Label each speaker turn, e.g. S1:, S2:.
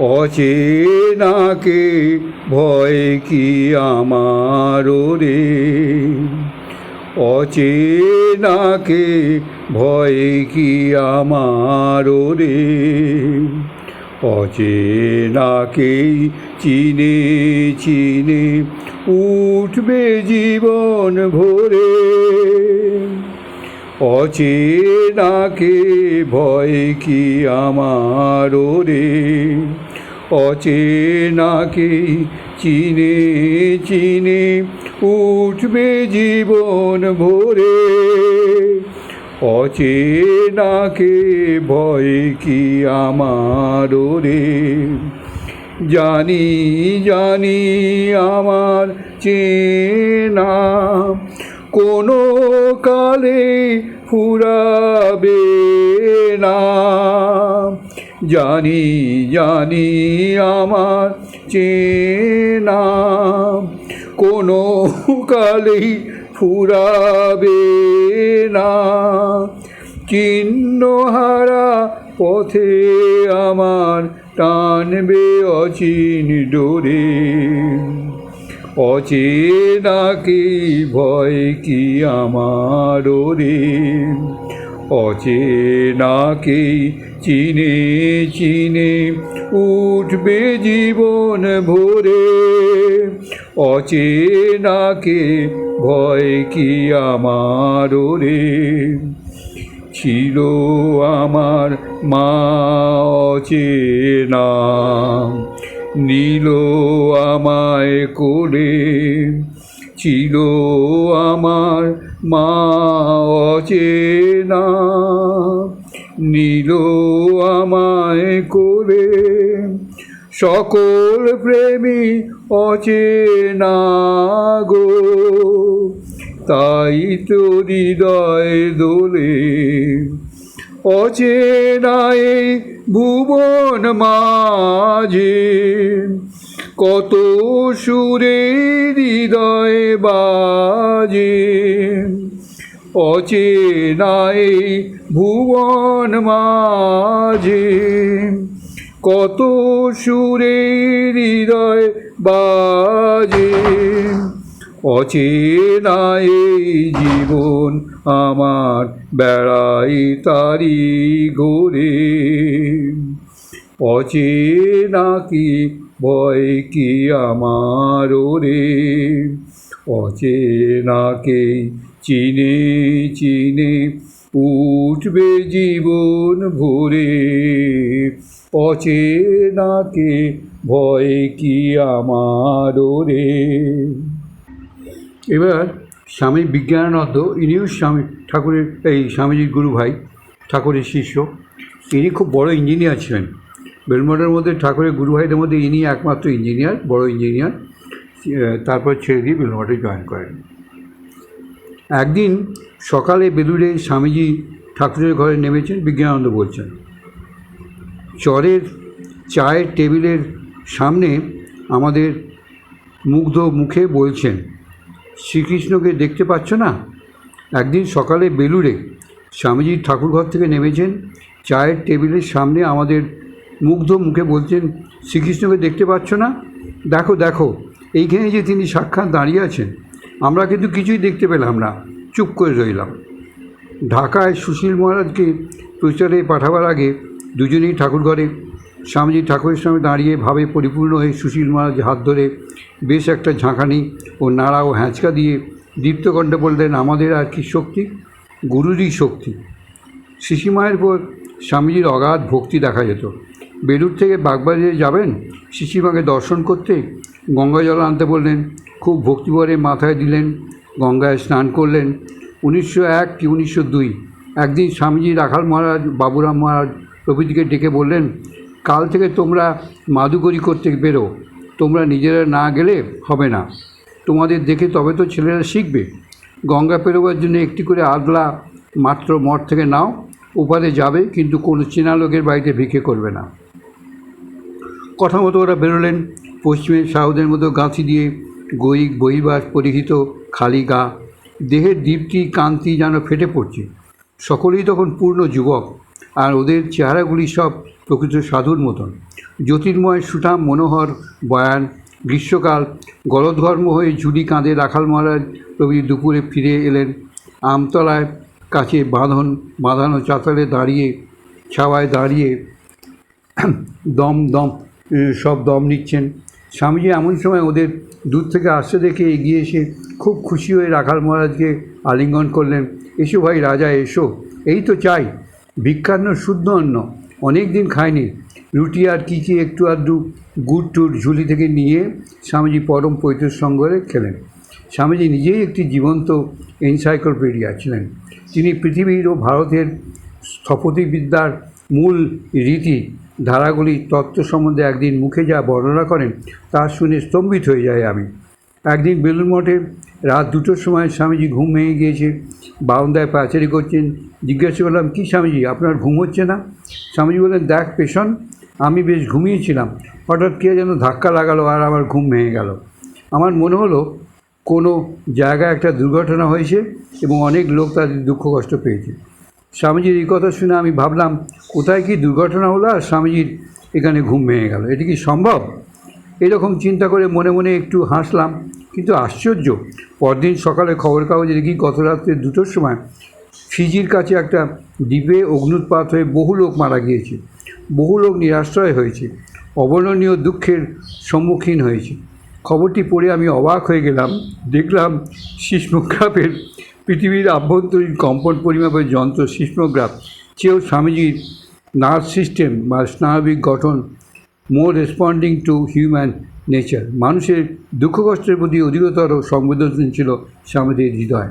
S1: অচেনাকে ভয় কি আমার রে? অচেনাকে ভয় কি আমার রে? অচেনাকেই চিনে চিনে উঠবে জীবন ভরে। অচেনাকে ভয় কি আমার রে? অচেনাকে চিনে চিনে উঠবে জীবন ভরে। অচেনাকে ভয় কি আমার রে জানি জানি আমার চেনা। কোনো কালে ফুরাবে না। জানি জানি আমার চেনা। কোনো কালেই ফুরাবে না। চিহ্নহারা পথে আমার টানবে অচিন ডোরে। অচেনাকে ভয় কি আমার রে অচেনাকে চিনে চিনে উঠবে জীবন ভরে। অচেনাকে ভয় কি আমার রে ছিল আমার মা অচেনা, নীল আমায় কোলে। ছিল আমার মা অচেনা নীল আমায় করে সকল প্রেমী অচেনা গো, তাই তো হৃদয় দোলে। অচেনায় ভুবন মাঝে, কত সুরে হৃদয় বাজে। অচেনায় ভুবন মাঝে। কত সুরে হৃদয় বাজে। অচেনায় জীবন আমার বেড়াই তারি ঘোরে। অচেনা কি ভয় কি আমার রে অচেনাকে চিনে চিনে উঠবে জীবন ভরে। অচেনাকে ভয় কি আমার রে এবার স্বামী বিজ্ঞানানন্দ, ইনিও স্বামী ঠাকুরের, এই স্বামীজির গুরু ভাই, ঠাকুরের শিষ্য। ইনি খুব বড় ইঞ্জিনিয়ার ছিলেন। বেলমঠের মধ্যে ঠাকুরের গুরু ভাইদের মধ্যে ইনি একমাত্র ইঞ্জিনিয়ার, বড় ইঞ্জিনিয়ার। তারপর ছেড়ে দিয়ে বেলমঠে জয়েন করেন। একদিন সকালে বেলুড়ে স্বামীজি ঠাকুরের ঘরে নেমেছেন বিজ্ঞানানন্দ বলছেন। চরের চায়ের টেবিলের সামনে আমাদের মুগ্ধ মুখে বলছেন, শ্রীকৃষ্ণকে দেখতে পাচ্ছ না? একদিন সকালে বেলুড়ে স্বামীজি ঠাকুরঘর থেকে নেমেছেন, চায়ের টেবিলের সামনে আমাদের মুগ্ধ মুখে বলছেন, শ্রীকৃষ্ণকে দেখতে পাচ্ছ না? দেখো দেখো, এইখানে যে তিনি সাক্ষাৎ দাঁড়িয়ে আছেন আমরা কিন্তু কিছুই দেখতে পেলাম না। চুপ করে রইলাম। ঢাকায় সুশীল মহারাজকে প্রচারে পাঠাবার আগে দুজনেই ঠাকুরঘরে স্বামীজি ঠাকুরের সামনে দাঁড়িয়ে ভাবে পরিপূর্ণ হয়ে সুশীল মহারাজ হাত ধরে বেশ একটা ঝাঁকানি ও নাড়া ও হ্যাঁচকা দিয়ে দীপ্তকণ্ঠে বললেন, আমাদের আর কি শক্তি? গুরুরই শক্তি। শিশিমায়ের পর স্বামীজির অগাধ ভক্তি দেখা যেত। বেলুর থেকে বাগবাজারে যাবেন শিশিমাকে দর্শন করতে গঙ্গা জল আনতে বললেন, খুব ভক্তিভরে মাথায় দিলেন, গঙ্গায় স্নান করলেন। উনিশশো এক কি উনিশশো দুই? একদিন স্বামীজি রাখাল মহারাজ, বাবুরাম মহারাজ প্রভৃতিকে ডেকে বললেন, কাল থেকে তোমরা মাদুকরি করতে বেরো, তোমরা নিজেরা না গেলে হবে না। তোমাদের দেখে তবে তো ছেলেরা শিখবে। গঙ্গা পেরোবার জন্য একটি করে আদলা মাত্র মঠ থেকে নাও উপাদে যাবে, কিন্তু কোনো চেনা লোকের বাড়িতে ভিক্ষে করবে না। কথা মতো ওরা বেরোলেন। পশ্চিমের সাহুদের মতো গাঁথি দিয়ে গৈরিক বহিবাস পরিহিত খালি গা। দেহের দীপ্তি কান্তি যেন ফেটে পড়ছে। সকলেই তখন পূর্ণ যুবক আর ওদের চেহারাগুলি সব প্রকৃত সাধুর মতন। জ্যোতির্ময়, সুঠাম, মনোহর, বয়ান, গ্রীষ্মকাল, গলদঘর্ম হয়ে ঝুলি কাঁধে রাখাল মহারাজ প্রভৃতি দুপুরে ফিরে এলেন। আমতলায় কাছে বাঁধন, বাঁধানো চাতালে দাঁড়িয়ে, ছাওয়ায় দাঁড়িয়ে দম দম সব দম নিচ্ছেন। স্বামীজি এমন সময় ওদের দূর থেকে আসতে দেখে এগিয়ে এসে খুব খুশি হয়ে রাখাল মহারাজকে আলিঙ্গন করলেন। এসো ভাই রাজা, এসো। এই তো চাই। ভিক্ষান্ন শুদ্ধ অন্ন। অনেক দিন খায়নি রুটি আর কী কী একটু আধটু গুড় টুট ঝুলি থেকে নিয়ে স্বামীজি পরম পৈতৃক সঙ্গরে খেলেন। স্বামীজি নিজেই একটি জীবন্ত এনসাইক্লোপিডিয়া ছিলেন। তিনি পৃথিবীর ও ভারতের স্থপতিবিদ্যার মূল রীতি, ধারাগুলি তত্ত্ব সম্বন্ধে একদিন মুখে যা বর্ণনা করেন, তা শুনে স্তম্ভিত হয়ে যায় আমি। একদিন বেলুন মঠে রাত দুটোর সময় স্বামীজি ঘুম ভেঙে গিয়েছে। বাউন্দায় পাচারি করছেন। জিজ্ঞাসা করলাম, কী স্বামীজি, আপনার ঘুম হচ্ছে না? স্বামীজি বললেন, দেখ পেশন আমি বেশ ঘুমিয়েছিলাম। হঠাৎ কে যেন ধাক্কা লাগালো আর আমার ঘুম ভেঙে গেল। আমার মনে হলো, কোনো জায়গায় একটা দুর্ঘটনা হয়েছে এবং অনেক লোক তাদের দুঃখ কষ্ট পেয়েছে। স্বামীজির এই কথা শুনে আমি ভাবলাম, কোথায় কি দুর্ঘটনা হলো আর স্বামীজির এখানে ঘুম ভেঙে গেল? এটা কি সম্ভব? এরকম চিন্তা করে মনে মনে একটু হাসলাম, কিন্তু আশ্চর্য। পরদিন সকালে খবর কাগজে দেখি গত রাত্রে দুটোর সময় ফিজির কাছে একটা দ্বীপে অগ্নুৎপাত হয়ে বহু লোক মারা গিয়েছে। বহু লোক নিরাশ্রয় হয়েছে, অবর্ণনীয় দুঃখের সম্মুখীন হয়েছে। খবরটি পড়ে আমি অবাক হয়ে গেলাম, দেখলাম সিসমোগ্রাফের পৃথিবীর আভ্যন্তরীণ কম্পন পরিমাপের যন্ত্র সিসমোগ্রাফ চেয়েও স্বামীজির নার্ভ সিস্টেম বা স্নায়বিক গঠন more responding to human nature মানুষের দুঃখ কষ্টের প্রতি অধিকতর সংবেদনশীল ছিল স্বামীজির হৃদয়।